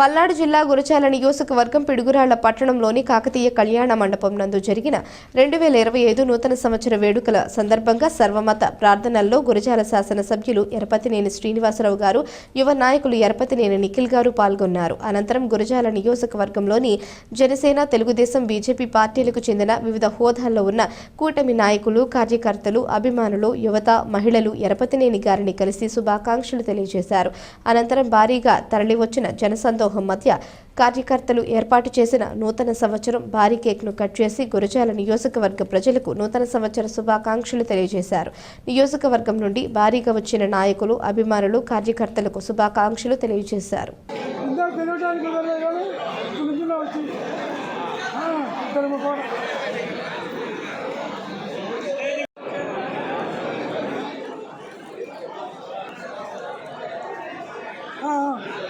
పల్నాడు జిల్లా గురచాల నియోజకవర్గం పిడుగురాళ్ళ పట్టణంలోని కాకతీయ కళ్యాణ మండపం నందు జరిగిన రెండు వేల ఇరవై ఐదు నూతన సంవత్సర వేడుకల సందర్భంగా సర్వమత ప్రార్థనల్లో గురజాల శాసనసభ్యులు ఎరపతినేని శ్రీనివాసరావు గారు యువ నాయకులు ఎరపతినేని నిఖిల్ గారు పాల్గొన్నారు. అనంతరం గురజాల నియోజకవర్గంలోని జనసేన తెలుగుదేశం బీజేపీ పార్టీలకు చెందిన వివిధ హోదాల్లో ఉన్న కూటమి నాయకులు కార్యకర్తలు అభిమానులు యువత మహిళలు ఎరపతినేని గారిని కలిసి శుభాకాంక్షలు తెలియజేశారు. అనంతరం భారీగా తరలివచ్చిన సమూహం మధ్య కార్యకర్తలు ఏర్పాటు చేసిన నూతన సంవత్సరం భారీ కేక్ను కట్ చేసి గురజాల నియోజకవర్గ ప్రజలకు నూతన సంవత్సర శుభాకాంక్షలు తెలియజేశారు. నియోజకవర్గం నుండి భారీగా వచ్చిన నాయకులు అభిమానులు కార్యకర్తలకు శుభాకాంక్షలు తెలియజేశారు. Oh.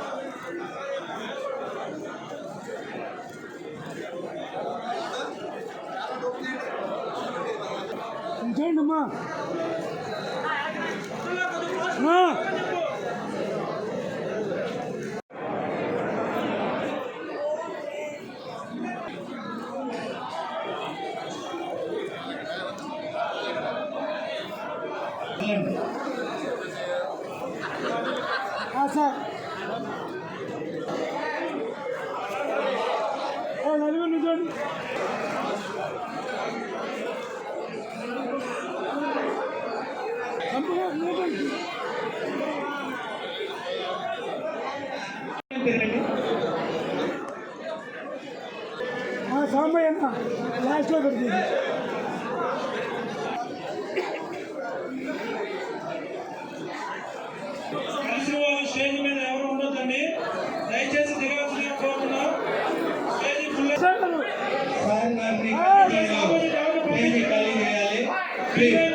ఇప్పుడు నుంచి వచ్చి ఆ, ఇద్దరు ముగ్గురు. ఆ, ఆ. నా, నా, నా. అన్నయ్య చూడండి చూడండి అమ్మా ఆ. ఆ, సార్ పేరండి సాంబయ్య పెడుతుంది స్టేజ్ మీద ఎవరు ఉండొద్దండి దయచేసి దిగవలసిన కోరుతున్నాం స్టేజ్ ఫుల్ సార్ చేయాలి